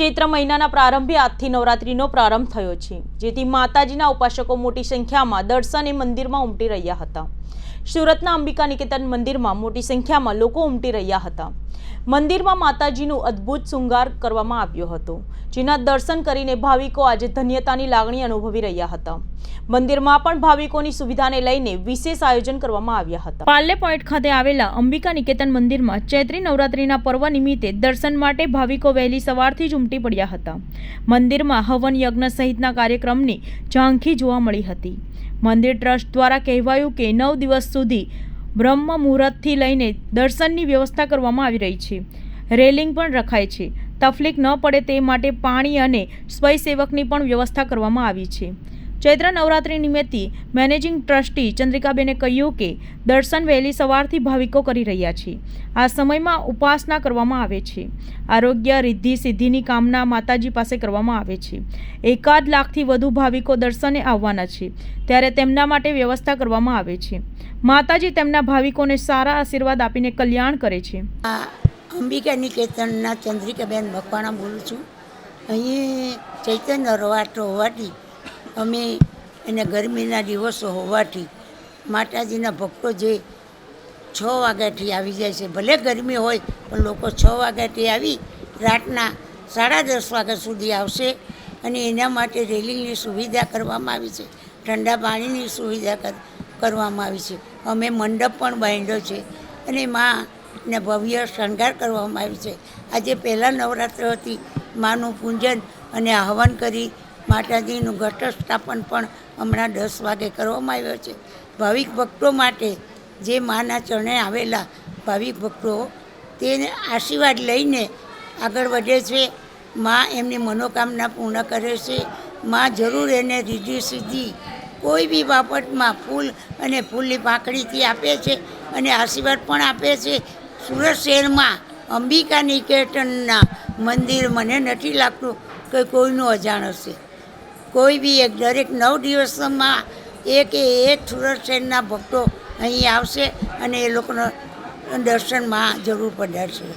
ચૈત્ર મહિનાના પ્રારંભે આજથી નવરાત્રીનો પ્રારંભ થયો છે, જેથી માતાજીના ઉપાસકો મોટી સંખ્યામાં દર્શને મંદિરમાં ઉમટી રહ્યા હતા. સુરતના અંબિકા નિકેતન મંદિરમાં મોટી સંખ્યામાં લોકો ઉમટી રહ્યા હતા. મંદિરમાં માતાજીનું અદ્ભુત શૃંગાર કરવામાં આવ્યો હતો, જેના દર્શન કરીને ભાવિકો આજે ધન્યતાની લાગણી અનુભવી રહ્યા હતા. મંદિરમાં પણ ભાવિકોની સુવિધાને લઈને વિશેષ આયોજન કરવામાં આવ્યા હતા. પાર્લે પોઈન્ટ ખાતે આવેલા અંબિકા નિકેતન મંદિરમાં ચૈત્રી નવરાત્રીના પર્વ નિમિત્તે દર્શન માટે ભાવિકો વહેલી સવારથી જ ઉમટી પડ્યા હતા. મંદિરમાં હવન યજ્ઞ સહિતના કાર્યક્રમની ઝાંખી જોવા મળી હતી. મંદિર ટ્રસ્ટ દ્વારા કહેવાયું કે નવ દિવસ સુધી બ્રહ્મ મુહૂર્તથી લઈને દર્શનની વ્યવસ્થા કરવામાં આવી રહી છે. રેલિંગ પણ રખાય છે. તકલીફ ન પડે તે માટે પાણી અને સ્વયંસેવકની પણ વ્યવસ્થા કરવામાં આવી છે. ચૈત્ર નવરાત્રિ નિમિત્તે મેનેજિંગ ટ્રસ્ટી ચંદ્રિકાબેને કહ્યું કે દર્શન વહેલી સવારથી ભાવિકો કરી રહ્યા છે. આ સમયમાં ઉપાસના કરવામાં આવે છે. આરોગ્ય, રિદ્ધિ, સિદ્ધિની કામના માતાજી પાસે કરવામાં આવે છે. એકાદ લાખથી વધુ ભાવિકો દર્શને આવવાના છે. ત્યારે તેમના માટે વ્યવસ્થા કરવામાં આવે છે. માતાજી તેમના ભાવિકોને સારા આશીર્વાદ આપીને કલ્યાણ કરે છે. અંબિકા નિકેતનના ચંદ્રિકાબેન મકવાણા બોલું છું. અહીં ચૈતન્ય નવરાત્ર હોવાથી અમે એને ગરમીના દિવસો હોવાથી માતાજીના ભક્તો જે છ વાગ્યાથી આવી જાય છે, ભલે ગરમી હોય, પણ લોકો છ વાગ્યાથી આવી રાતના સાડા દસ વાગ્યા સુધી આવશે અને એના માટે રેલિંગની સુવિધા કરવામાં આવી છે, ઠંડા પાણીની સુવિધા કર- કરવામાં આવી છે. અમે મંડપ પણ બાંધ્યો છે અને માને ભવ્ય શણગાર કરવામાં આવ્યો છે. આજે પહેલાં નવરાત્ર હતી, માનું પૂજન અને હવન કરી માતાજીનું ઘટ સ્થાપન પણ હમણાં દસ વાગે કરવામાં આવ્યો છે. ભાવિક ભક્તો માટે જે માના ચરણે આવેલા ભાવિક ભક્તો, તેને આશીર્વાદ લઈને આગળ વધે છે. માં એમની મનોકામના પૂર્ણ કરે છે. માં જરૂર એને રીધિ સિદ્ધિ કોઈ બી બાબતમાં ફૂલ અને ફૂલની પાંખડીથી આપે છે અને આશીર્વાદ પણ આપે છે. સુરત શહેરમાં અંબિકા નિકેતનના મંદિર મને નથી લાગતું કે કોઈનું અજાણ હશે. કોઈ બી એક દરેક નવ દિવસમાં એક એ એક સુરત શહેરના ભક્તો અહીં આવશે અને એ લોકોનો દર્શનમાં જરૂર પધારશે.